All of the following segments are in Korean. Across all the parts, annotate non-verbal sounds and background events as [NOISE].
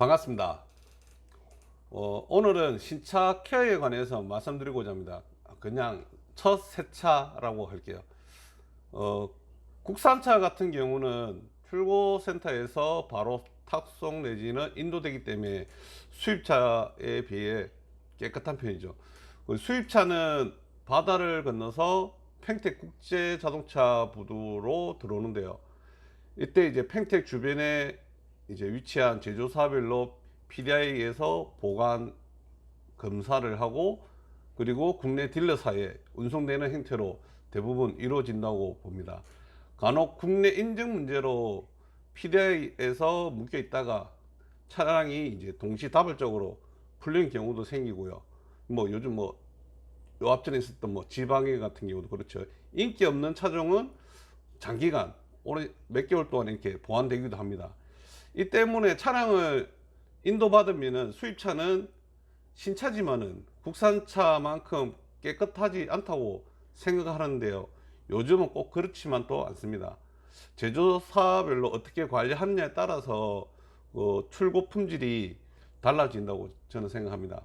반갑습니다. 어, 오늘은 신차 케어에 관해서 말씀드리고자 합니다. 그냥 첫 세차라고 할게요. 어, 국산차 같은 경우는 출고센터에서 바로 탁송 내지는 인도되기 때문에 수입차에 비해 깨끗한 편이죠. 그 수입차는 바다를 건너서 팽택 국제 자동차 부두로 들어오는데요. 이때 이제 팽택 주변에 이제 위치한 제조사별로 PDI에서 보관 검사를 하고 그리고 국내 딜러사에 운송되는 형태로 대부분 이루어진다고 봅니다. 간혹 국내 인증 문제로 PDI에서 묶여 있다가 차량이 이제 동시다발적으로 풀린 경우도 생기고요. 뭐 요즘 뭐 요 앞전에 있었던 뭐 지방에 같은 경우도 그렇죠. 인기 없는 차종은 장기간 오래 몇 개월 동안 이렇게 보완되기도 합니다. 이 때문에 차량을 인도받으면은 수입차는 신차지만은 국산차만큼 깨끗하지 않다고 생각하는데요. 요즘은 꼭 그렇지만 또 않습니다. 제조사별로 어떻게 관리하느냐에 따라서 어, 출고 품질이 달라진다고 저는 생각합니다.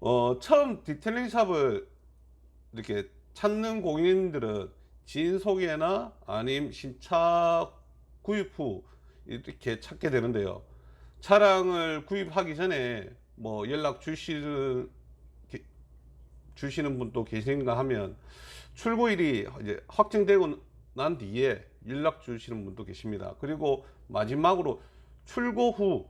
어, 처음 디테일링 샵을 이렇게 찾는 고객님들은 지인 소개나 아님 신차 구입 후 이렇게 찾게 되는데요. 차량을 구입하기 전에 뭐 연락 주시는 게- 주시는 분도 계신가 하면 출고일이 이제 확정되고 난 뒤에 연락 주시는 분도 계십니다. 그리고 마지막으로 출고 후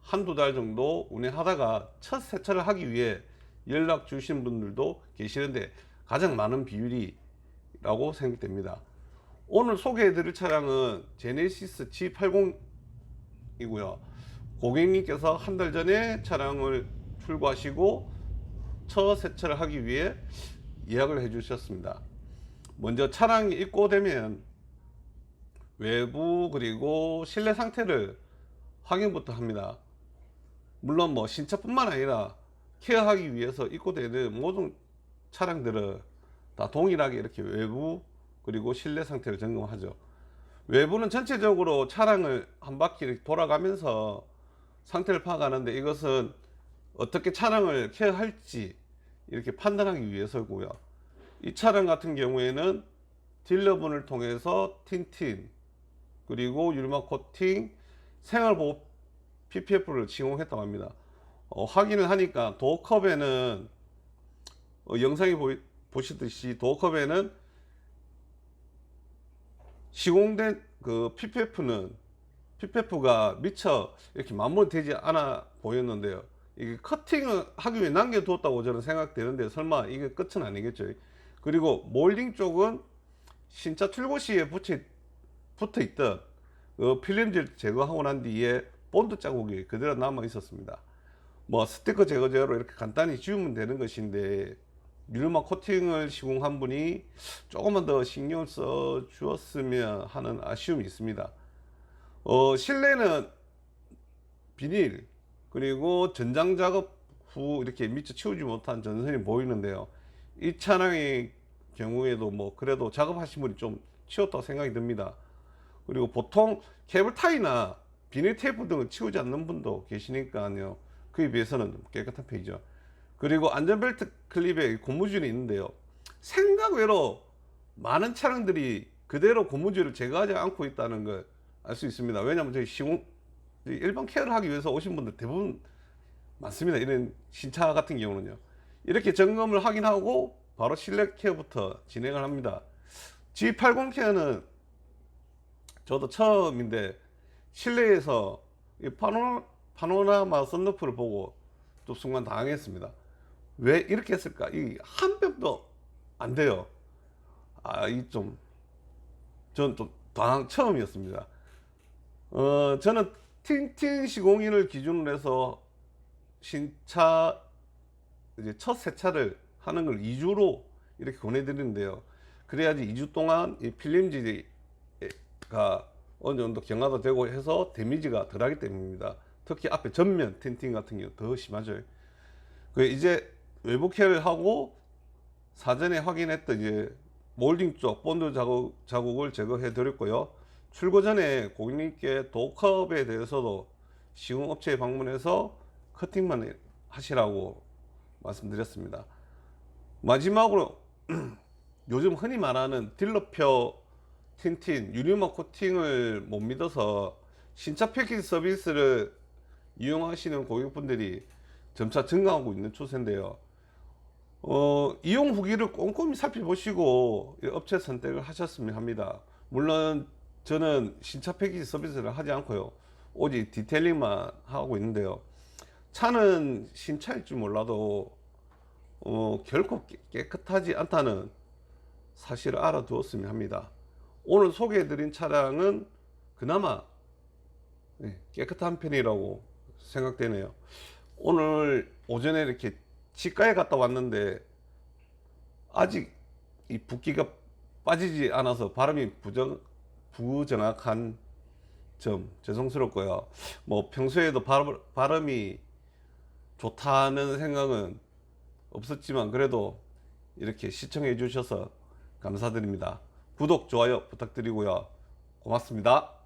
한두 달 정도 운행하다가 첫 세차를 하기 위해 연락 주신 분들도 계시는데 가장 많은 비율이라고 생각됩니다. 오늘 소개해 드릴 차량은 제네시스 G80이고요. 고객님께서 한 달 전에 차량을 출고하시고 첫 세차를 하기 위해 예약을 해 주셨습니다. 먼저 차량이 입고되면 외부 그리고 실내 상태를 확인부터 합니다. 물론 뭐 신차뿐만 아니라 케어하기 위해서 입고되는 모든 차량들을 다 동일하게 이렇게 외부 그리고 실내 상태를 점검하죠. 외부는 전체적으로 차량을 한 바퀴 돌아가면서 상태를 파악하는데 이것은 어떻게 차량을 케어할지 이렇게 판단하기 위해서고요. 이 차량 같은 경우에는 딜러분을 통해서 틴틴 그리고 율마 코팅 생활보호 PPF를 지공했다고 합니다. 어, 확인을 하니까 도어컵에는 어, 영상에 보이, 보시듯이 도어컵에는 시공된 그 PPF는 PPF가 미처 이렇게 마무리되지 않아 보였는데요. 이게 커팅을 하기 위해 남겨두었다고 저는 생각되는데 설마 이게 끝은 아니겠죠. 그리고 몰딩 쪽은 신차 출고 시에 붙여, 붙어 있던 그 필름질 제거하고 난 뒤에 본드 자국이 그대로 남아 있었습니다. 뭐 스티커 제거제로 이렇게 간단히 지우면 되는 것인데 율마 코팅을 시공한 분이 조금만 더 신경을 써 주었으면 하는 아쉬움이 있습니다. 어, 실내는 비닐 그리고 전장 작업 후 이렇게 미처 치우지 못한 전선이 보이는데요. 이 차량의 경우에도 뭐 그래도 작업하신 분이 좀 치웠다고 생각이 듭니다. 그리고 보통 케이블 타이나 비닐 테이프 등을 치우지 않는 분도 계시니까요. 그에 비해서는 깨끗한 편이죠. 그리고 안전벨트 클립에 고무줄이 있는데요. 생각 외로 많은 차량들이 그대로 고무줄을 제거하지 않고 있다는 걸 알 수 있습니다. 왜냐하면 저희 시공 일반 케어를 하기 위해서 오신 분들 대부분 많습니다. 이런 신차 같은 경우는요. 이렇게 점검을 확인하고 바로 실내 케어부터 진행을 합니다. G80 케어는 저도 처음인데 실내에서 이 파노, 파노라마 썬루프를 보고 또 순간 당황했습니다. 왜 이렇게 했을까? 이 한 뼘도 안 돼요. 아, 이 좀, 전좀 당황 처음이었습니다. 어, 저는 틴틴 시공인을 기준으로 해서 신차 이제 첫 세차를 하는 걸 2주로 이렇게 권해드리는데요. 그래야지 2주 동안 이 필름지가 어느 정도 경화도 되고 해서 데미지가 덜하기 때문입니다. 특히 앞에 전면 틴팅 같은 경우 더 심하죠. 그 이제 외부 케어를 하고 사전에 확인했던 이제 몰딩 쪽 본드 자국, 자국을 제거해 드렸고요. 출고 전에 고객님께 도컵에 대해서도 시공 업체에 방문해서 커팅만 하시라고 말씀드렸습니다. 마지막으로 [CLEARS THROAT] 요즘 흔히 말하는 딜러표 틴틴 유리막 코팅을 못 믿어서 신차 패키지 서비스를 이용하시는 고객분들이 점차 증가하고 있는 추세인데요. 어, 이용 후기를 꼼꼼히 살펴보시고 이 업체 선택을 하셨으면 합니다. 물론 저는 신차 패키지 서비스를 하지 않고요. 오직 디테일링만 하고 있는데요. 차는 신차일 줄 몰라도 어, 결코 깨- 깨끗하지 않다는 사실을 알아두었으면 합니다. 오늘 소개해드린 차량은 그나마 네, 깨끗한 편이라고 생각되네요. 오늘 오전에 이렇게 치과에 갔다 왔는데 아직 이 붓기가 빠지지 않아서 발음이 부정, 부정확한 점 죄송스럽고요. 뭐 평소에도 발, 발음이 좋다는 생각은 없었지만 그래도 이렇게 시청해 주셔서 감사드립니다. 구독, 좋아요 부탁드리고요. 고맙습니다.